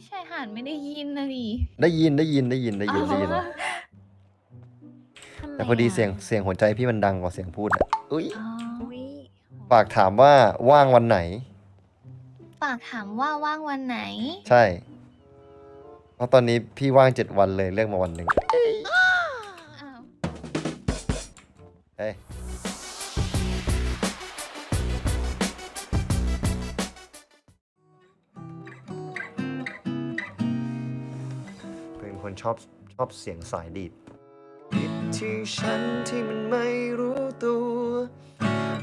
พี่ชายหาดไม่ได้ยินนะดิได้ยินได้ยินได้ยินได้ยินได้ยินอ๋อทำไมแต่พอดีะเสียงเสียงหัวใจพี่มันดังกว่าเสียงพูดอะอุ้ยอ๋ออุ๊ยฝากถามว่าว่างวันไหนปากถามว่าว่างวันไหน ใช่ เพราะตอนนี้พี่ว่างเจ็ดวันเลยเลือกมาวันหนึ่ง คนชอบชอบเสียงสายดีดผิดที่ฉันที่มันไม่รู้ตัว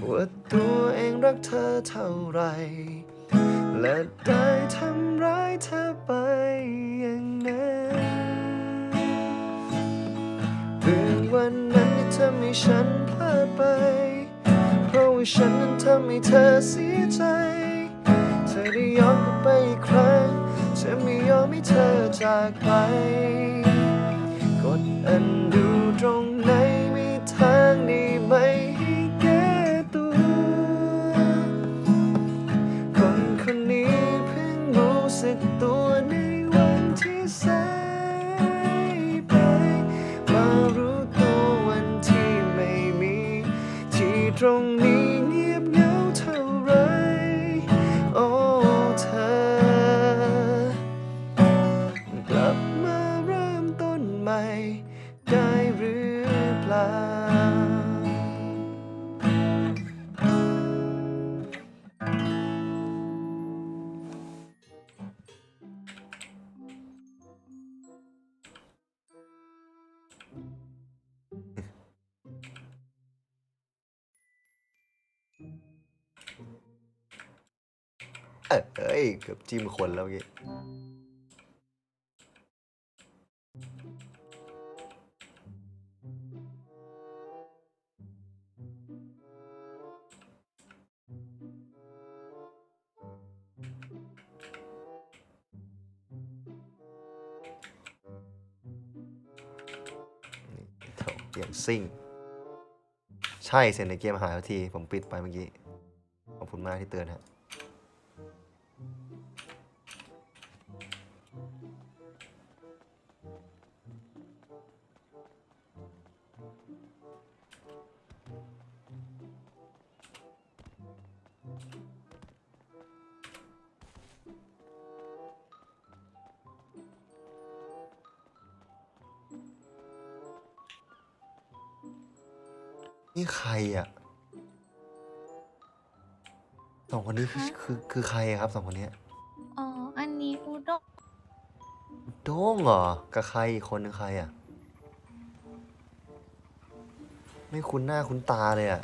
ว่าตัวเองรักเธอเท่าไร และได้ทำร้ายเธอไปอย่างนั้นเรื่องวันนั้นที่ทำให้ฉันพลาดไป เพราะว่าฉันนั้นทำให้เธอเสียใจ เธอได้ย้อนกลับไปอีกครั้ง ฉันไม่ยอมให้เธอจากไป กดอันดูตรงไหนมีทางด้ไหมให้แก้ตัว คนคนนี้เพิ่งรู้สึกตัวในวันที่สายไป มารู้ตัววันที่ไม่มี ที่ตรงนี้ เอ้ยเกือบจิ้มคนแล้วเมื่อกี้นี่ถเสียงซิ่ง ใช่เสียงในเกมหายไปที ผมปิดไปเมื่อกี้ ขอบคุณมากที่เตือนฮะ นี่ใครอะสองคนนี้คือคือคือใครอะครับสองคนเนี้ยอ๋อ อันนี้อุด้งโด้งเหรอกับใครอีกคนนึงใครอะ ไม่คุ้นหน้าคุ้นตาเลยอะ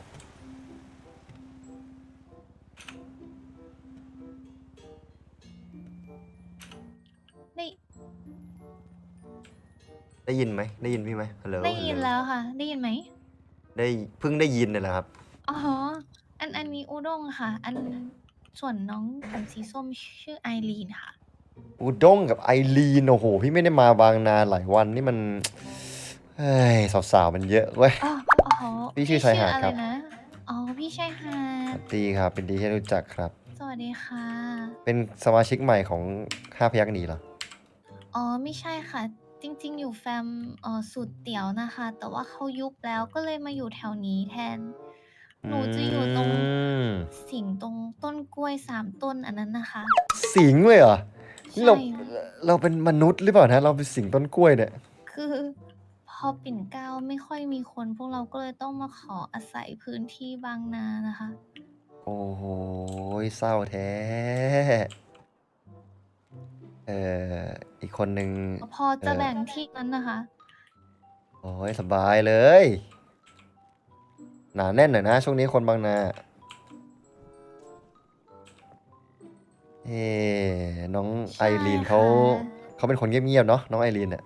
ได้ได้ยินไหมได้ยินพี่ไหมฮัลโหลได้ยินแล้วค่ะ ได้ยินไหม ได้เพิ่งได้ยินเนี่ยแหละครับ อ๋อ อันอันนี้อุด้งค่ะ อันส่วนน้องผมสีส้มชื่อไอรีนค่ะอูด้งกับไอรีนโอ้โห พี่ไม่ได้มาบางนาหลายวันนี่มันเฮ้ยสาวๆมันเยอะเว้ย อ๋ออ๋อพี่ชื่อชายหาดครับอะไนะอ๋อ พี่ชายหาสดวัสดีครับ เป็นดีที่รู้จักครับ สวัสดีค่ะ เป็นสมาชิกใหม่ของห้าพยักหนีเหรอ อ๋อ ไม่ใช่ค่ะ จริง ๆ อยู่แฟมเอ่อสูตรเตี๋ยวนะคะ แต่ว่าเขายุบแล้วก็เลยมาอยู่แถวนี้แทน หนูจะอยู่ตรง มสิงตรงต้นกล้วยสามต้นอันนั้นนะคะ สิงเลยเหรอนี่เราใช่ เราเป็นมนุษย์หรือเปล่านะ เราเป็นสิงต้นกล้วยเนี่ย คือ พอปิ่นเกล้าไม่ค่อยมีคน พวกเราก็เลยต้องมาขออาศัยพื้นที่บางนานะคะ โอ้โหเศร้าแท้ เอ่อ อีกคนนึงพอจะเออแบ่งที่นั้นนะคะ โอ้ยสบายเลย หนาแน่นหน่อยนะ ช่วงนี้คนบางนา เอ้น้องใช่ไอรีนเขาค่ะ เขาเป็นคนเงียบๆเนาะน้องไอรีนเนี่ย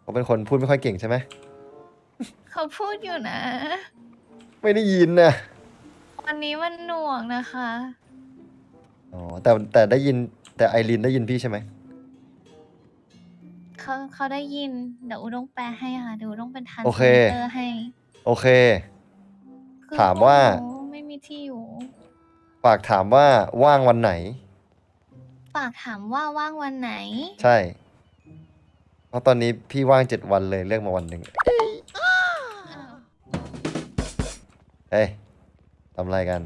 เขาเป็นคนพูดไม่ค่อยเก่งใช่ไหมเขาพูดอยู่นะ ไม่ได้ยินนะวันนี้มันหน่วงนะคะ อ๋อแต่แต่ได้ยิน แต่ไอรีนได้ยินพี่ใช่ไหมเขาเขาได้ยิน เดี๋ยวอุด้งแปลให้ค่ะ เดี๋ยวอุด้งเป็นทันโอเค เตอร์ให้โอเค คือถามว่าพกหนูไม่มีที่อยู่ ฝากถามว่าว่างวันไหน ฝากถามว่าว่างวันไหน ใช่ เพราะตอนนี้พี่ว่างเจ็ดวันเลยเลือกมาวันหนึ่งเอ้ยทำอะไรกัน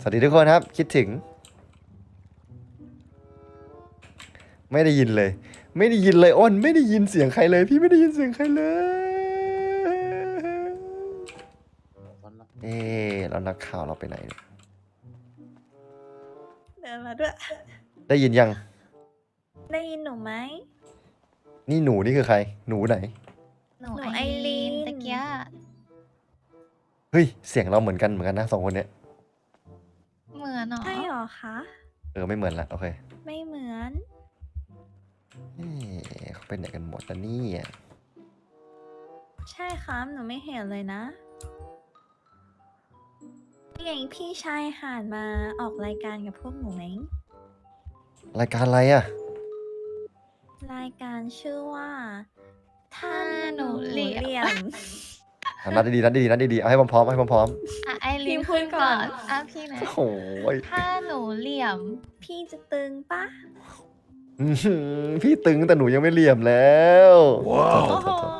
สวัสดีทุกคนครับ คิดถึง ไม่ได้ยินเลย ไม่ได้ยินเลยอ้นไม่ได้ยินเสียงใครเลย พี่ไม่ได้ยินเสียงใครเลย เอ๊ะแล้วนักข่าวเราไปไหนเนี่ยเดินมาด้วย ได้ยินยัง ได้ยินหนูไหม นี่หนูนี่คือใคร หนูไหน หนูหนูไอไอรีรีนน ตะเกียเฮ้ย เสียงเราเหมือนกันเหมือนกันนะสองคนเนี้ยเหมือนเหรอใช่หรอคะ เออไม่เหมือนละโอเค ไปไหนกันหมดแล้วเนี่ย ใช่ครับ หนูไม่เห็นเลยนะนี่ไงพี่ชายหาดมาออกรายการกับพวกหนูไหม รายการอะไรอะรายการชื่อว่า ถ้าหนูเหลี่ยมลี่ยม อะนัดดีๆนัดดีๆนัดดีๆเอาให้พร้อมๆให้พร้อมอะไอรีนพี่พูพูดดก่ก่ออนนอะพี่นะๆโอ้ยถ้าหนูเหลี่ยม พี่จะตึงปะ อื้อหือพี่ตึงแต่หนูยังไม่เหลี่ยมแล้วโทษโอ้โทโหษโทษ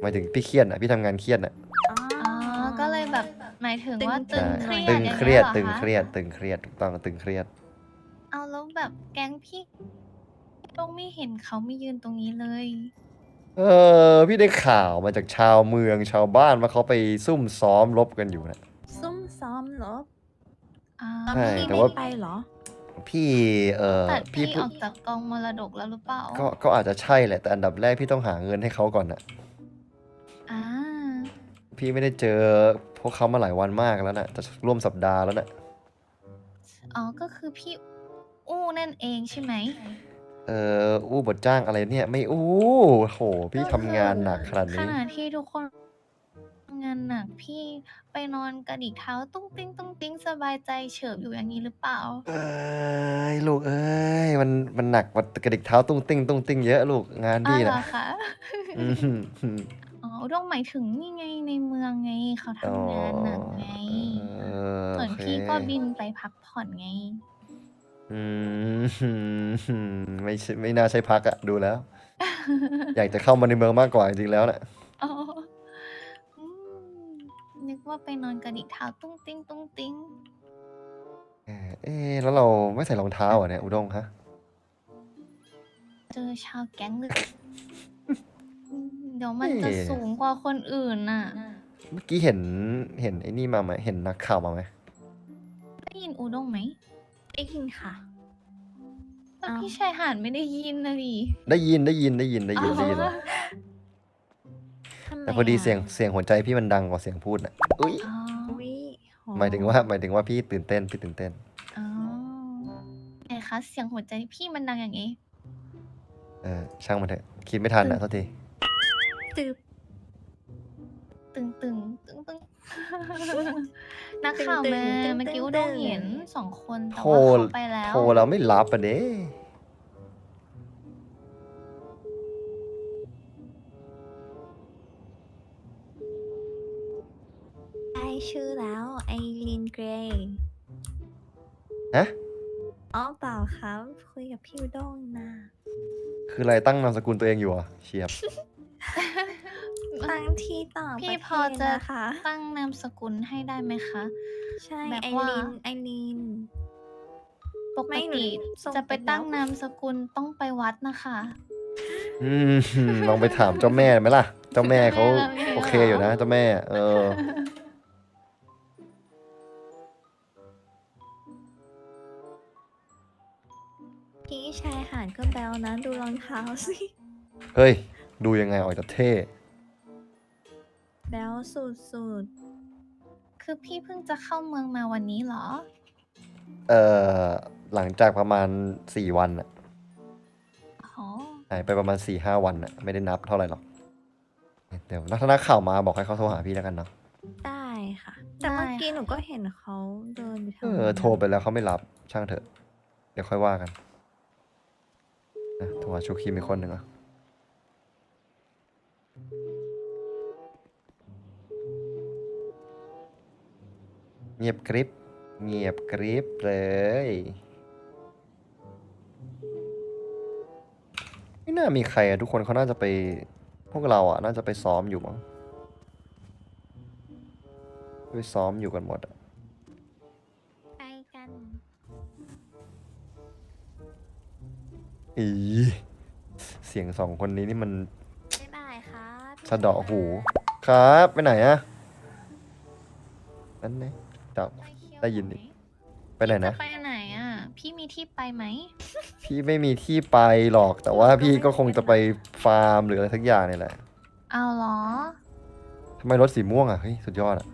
หมายถึงพี่เครียดอะพี่ทำงานเครียดอะอ๋ออ๋อก็เลยแบบหมายถึงว่าตึใช่งเครียดตึงอย่างเครียดหอตึงคะเครียดตึงเครียดถูกต้องตึงเครียด เอาแล้วแบบแก๊งพี่ต้องไม่เห็นเขาไม่ยืนตรงนี้เลย เออพี่ได้ข่าวมาจากชาวเมืองชาวบ้านว่าเขาไปซุ่มซ้อมรบกันอยู่นะ ซุ่มซ้อมเหรออ่าแล้วใช่พี่แต่ไม่ว่า ไปเหรอ พี่เออตัดพี่พี่พูอดอกจากกองมรดกแล้วหรือเปล่าก็ก็อาจจะใช่แหละ แต่อันดับแรกพี่ต้องหาเงินให้เขาก่อนอะอ่าพี่ไม่ได้เจอพวกเขามาหลายวันมากแล้วนะจะร่วมสัปดาห์แล้วนะอ๋อก็คือพี่อู้นั่นเองใช่ไหมเอออู้บทจ้างอะไรเนี่ย ไม่อู้โห พี่ทำงานหนักขนาดขนี้ ณะที่ทุกคนทำ งานหนักพี่ไปนอนกระดิกเท้าตุ้งติ้งตุ้งติ้งสบายใจเฉิบอยู่อย่างนี้หรือเปล่า เอ้ยลูกเอ้ยมันมันหนักกว่ากระดิกเท้าตุ้งติ้งตุ้งติ้งเยอะลูกงานอ๋อพี่เหรนะอคะ อืมอ๋อต้องหมายถึงนี่ไงในเมืองไงเขาทำงานหนักไง เออส่วนโอเคพี่ก็บินไปพักผ่อนไง อืมไม่ใช่ไม่น่าใช่พักอะดูแล้ว อยากจะเข้ามาในเมืองมากกว่าจริงๆแล้วน่ะ ว่าไปนอนกระดิกเท้าตุ้งติ้งตุ้งติ้งเออเอ๊ะแล้วเราไม่ใส่รองเท้าเหรอะเนี่ยอุด้งฮะ เจอชาวแก๊งเลยอืมเดี๋ยวมันจะเอ๊ะ สูงกว่าคนอื่นน่ะ เมื่อกี้เห็นเห็นไอ้นี่มาไหมเห็นนักข่าวมาไหมได้ยินอูด้งไหมได้ยินค่ะแต่อ้าว พี่ชายหาดไม่ได้ยินนะดิได้ยินได้ยินได้ยินได้ยินได้ยิน อ๋อ ทำไมแต่พอดีะเสียงเสียงหัวใจพี่มันดังกว่าเสียงพูดน่ะอุ้ยอ๋ออุ๊ยโหมายถึงว่าหมายถึงว่าพี่ตื่นเต้นพี่ตื่นเต้นอ๋อไหนคะเสียงหัวใจพี่มันดังอย่างนี้ เออช่างมันเถอะคิดไม่ทันนะโทษทีจืบตึงตึงตึงตึงนักข่าวมาตึงๆตึงๆเมื่อกี้อูด้งเห็นสองคนแต่โทรว่าเขาไปแล้ว โทรเราไม่รับอะเด้ได้ ไอรีนเกรย์ฮะอ๋อเปล่าครับ คุยกับพี่อุด้งนะ คืออะไรตั้งนามสกุลตัวเองอยู่อะเชียบ ตั้งที่ต่างพี่ประพอเทศจะนะคะตั้งนามสกุลให้ได้ไหมคะ ใช่แบบไอว่ารีนไอรีนปกไม่หนูติส่งจะไปไปแล้ว ตั้งนามสกุลต้องไปวัดนะคะ อืม ลองไปถามเจ้าแม่ไหมล่ะ เจ้าแม่เขาเจ้าแม่เรามีโอเคอยู่นะเจ้าแม่ เออ พี่ชายหาดก็แบลนะดูรองเท้าสิเฮ้ย ดูยังไงออกจะเท่ แบลสุดสุดคือพี่เพิ่งจะเข้าเมืองมาวันนี้เหรอ เอ่อ หลังจากประมาณสี่วันอะอ๋อหายไปประมาณสี่ห้าวันอะไม่ได้นับเท่าไหร่หรอก เดี๋ยวนักข่าวมาบอกให้เขาโทรหาพี่แล้วกันเนาะๆได้ค่ะ แต่เมื่อกี้หนูก็เห็นเขาเดินอยู่แถเอวอนั้นโทรไปแล้วเขาไม่รับช่างเถอะ เดี๋ยวค่อยว่ากัน นะโทรหาชูคิมอีกคนหนึ่งอะเงียบกริบ เงียบกริบเลยไม่น่ามีใครอะทุกคนเขาน่าจะไป พวกเราอะน่าจะไปซ้อมอยู่มั้งไปซ้อมอยู่กันหมดอะ อีเสียงสองคนนี้นี่มัน บ๊ายบายครับพี่สะเดาะหู ครับ ไปไหนอะนั่นไงจับไปเที่วได้ยินหดิมไปไหนนะ จไปไหนอะ พี่มีที่ไปไหมพี่ไม่มีที่ไปหรอก แต่ว่าพี่ก็คงจะไปฟาร์มหรืออะไรทักอย่างนี่แหละเอาเหรอ ทำไมรถสีม่วงอะเฮ้ยสุดยอดอะ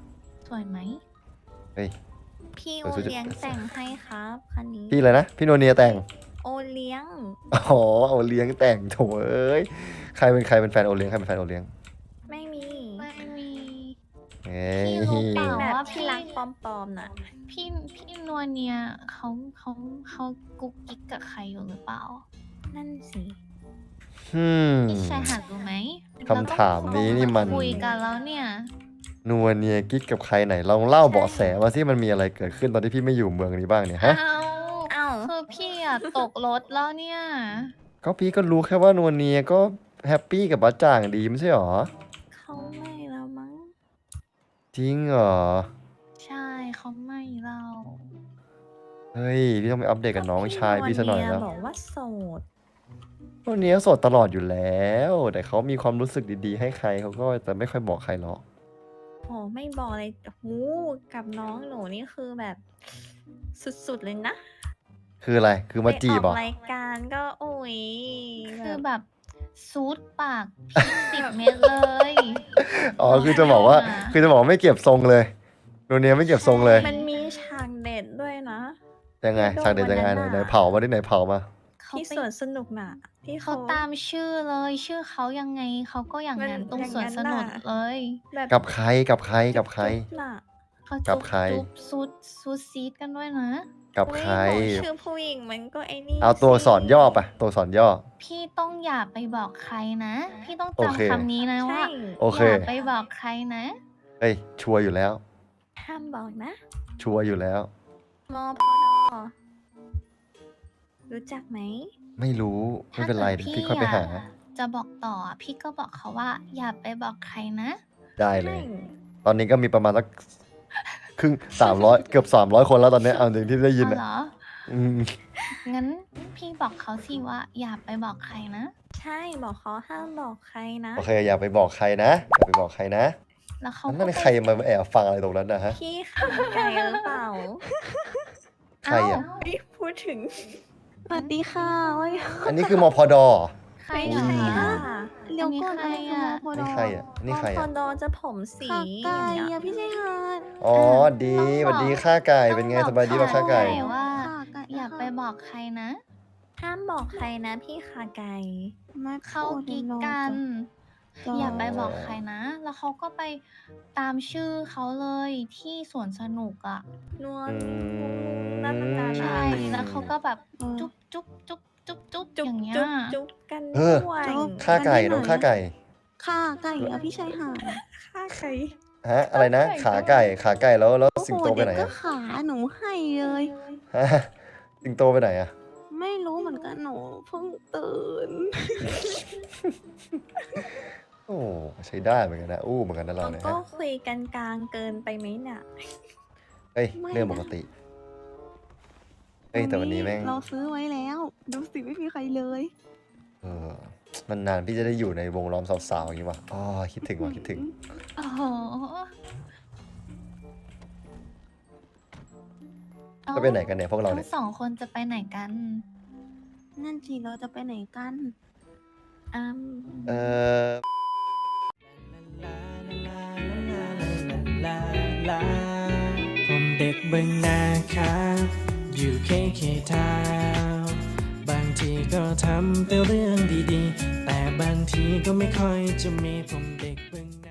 สวยไหมเฮ้ยพี่เอโออสุดเลี้ยงแต่งให้ครับคันนี้ พี่อะไรนะ พี่โนเนียแต่ง โอเลี้ยง อ๋อเอาเลี้ยงแต่งโถเอ้ยใครเป็นใครเป็นแฟนโอเลี้ยงใครเป็นแฟนโอเลี้ยงไม่มี ไม่มี เอ้ยพี่รู้เปล่า แบบว่าที่รักปลอมๆน่ะ พี่พี่นวลเนี่ยเขาเขาเขากุ๊กกิ๊กกับใครอยู่หรือเปล่านั่นสิอืม พี่ชายหัดรู้ไหมคำถามนี้นี่มัน คุยกันแล้วเนี่ย นัวเนียกิ๊กกับใครไหนลองเล่าเบาะแสมาสิมันมีอะไรเกิดขึ้นตอนที่พี่ไม่อยู่เมืองนี้บ้างเนี่ยฮะเอาเอ้าคื อพี่อะตกรถแล้วเนี่ย ก็พี่ก็รู้แค่ว่านวลเนียก็แฮปปี้กับบ้าจ่างดีไม่ใช่หรอ เขาไม่แล้วมั้ง จริงเหรอ ใช่เขาไม่เล่าเฮ้ย พี่ต้องไปอัปเดตกับน้องชายพี่ซะหน่อยก็แล้วพี่บอกว่าโสดนวลเนียโสดตลอดอยู่แล้ว แต่เขามีความรู้สึกดีๆ ให้ใครเขาก็จะไม่ค่อยบอกใครหรอกโหไม่บอกเลยหูกับน้องหนูนี่คือแบบ สุดๆเลยนะ คืออะไร คือมาจีบไปเหรอออกรายการก็โอ้ยคือแบบแบบซูดปากพริกสิบเม็ดเลย อ๋อ คือจะบอกว่าอ่า คือจะบอกว่าไม่เก็บทรงเลยนวลเนียไม่เก็บทรงเลย มันมีฉากเด็ดด้วยนะ ยังไงโดนฉากเด็ดยังไงวันไหนนั้นไหนน่ะเผามาที่ไหนเผามา เขาที่ไปสวนสนุกน่ะ ที่เขาเขาตามชื่อเลย ชื่อเขายังไงเขาก็อย่างมันนั้นตรงอย่างสวนนั้นสนุกน่ะเลย แบบกับใคร กับใคร กับใคร จุ๊บๆน่ะเขากัจุบบใคร จุบซูดซูดซีดกันด้วยนะ กับอุ๊ยใครบอกชื่อผู้หญิงมันก็ไอ้นี่เอาตัวสิสอนย่อปะตัวสอนย่อ พี่ต้องอย่าไปบอกใครนะ พี่ต้องโอเค จำคำนี้นะใช่ว่าโอเค อย่าไปบอกใครนะ เฮ้ย ชัวร์อยู่แล้ว ห้ามบอกนะชัวร์อยู่แล้วมพดรู้จักไหม ไม่รู้ไม่เป็นไรเดี๋ยวพี่ค่อยไปหาถ้าเกิดจะบอกต่อพี่ก็บอกเขาว่า อย่าไปบอกใครนะ ได้เลยใช่ตอนนี้ก็มีประมาณสัก ครึ่งสามร้อยเกือบสามร้อยคนแล้วตอนนี้เอาจริงที่ได้ยินเอาอะเหรออืมงั้นพี่บอกเขาสิว่าอย่าไปบอกใครนะ ใช่บอกเขาห้ามบอกใครนะ โอเคอย่าไปบอกใครนะอย่าไปบอกใครนะแล้วเขานั่นก็ใครมาแอบฟังอะไรตรงนั้นนะฮะ พี่ขาไก่หรือเปล่าใครอะ พี่พูดถึงสวัสดีค่ะว่าอันนี้คือมพดเหรอ ใครไม่เหรใช่อค่ะเดี๋ยวก่อนอันนี้ใครอะพอนี่ใครอะ นี่ใครมพอะดจะผมสีขาอไก่ย่างเงี้ยอะพี่ชายหาดอ๋อ ดีสวัสดีข้าไก่ เป็นไงสบายดีป่ะข้าไก่ต้องบอกว่า ขาไก่อย่าไปบอกใครนะ ห้ามบอกใครนะพี่ขาไก่มาเขากิ๊กกันอย่าไปบอกใครนะ แล้วเขาก็ไปตามชื่อเขาเลยที่สวนสนุกอะ นวลอืม นั่นนาใช่อืมแล้วเขาก็แบบ จุจุ๊บบจุ๊บ จุ๊บจุ๊บจุ๊บจุ๊อบย่างเงี้ยจุ๊บจุ๊บกันเออ ด้วยข้าไก่น้องข้าไก่ขาไก่อะพี่ชายหาดข้าไก่ฮะ อะไรนะ ขาไก่ ขาไก่แล้วแล้วสิงโตไปไหนเดี๋ยวก็อะขาหนูให้เลย ฮะสิงโตไปไหนอะไม่รู้เหมือนกันหนูเพิ่งตื่น โอ้ใช้ได้เหมือนกันนะอู้เหมือนกันนะเราเราเนี่ยก็ฮะคุยกันกลางเกินไปไหมเนี่ยเฮ้ยไม่เรื่องนะปกติเฮ้ยแต่วันนี้แม่ง เราซื้อไว้แล้ว ดูสิไม่มีใครเลย เออ มันนานพี่จะได้อยู่ในวงล้อมสาวๆอย่างนี้วะอ๋อคิดถึงว่ะคิดถึงโอ้โหจะไปไหนกันเนี่ยพวกเราทั้เนี่ยงสองคนจะไปไหนกัน นั่นสิเราจะไปไหนกันอืมเออผมเด็กเบึงนาครับ อยู่เคเคทาบางทีก็ทำแต่เรื่องดีๆ แต่บางทีก็ไม่ค่อยจะมีผมเด็กเบึง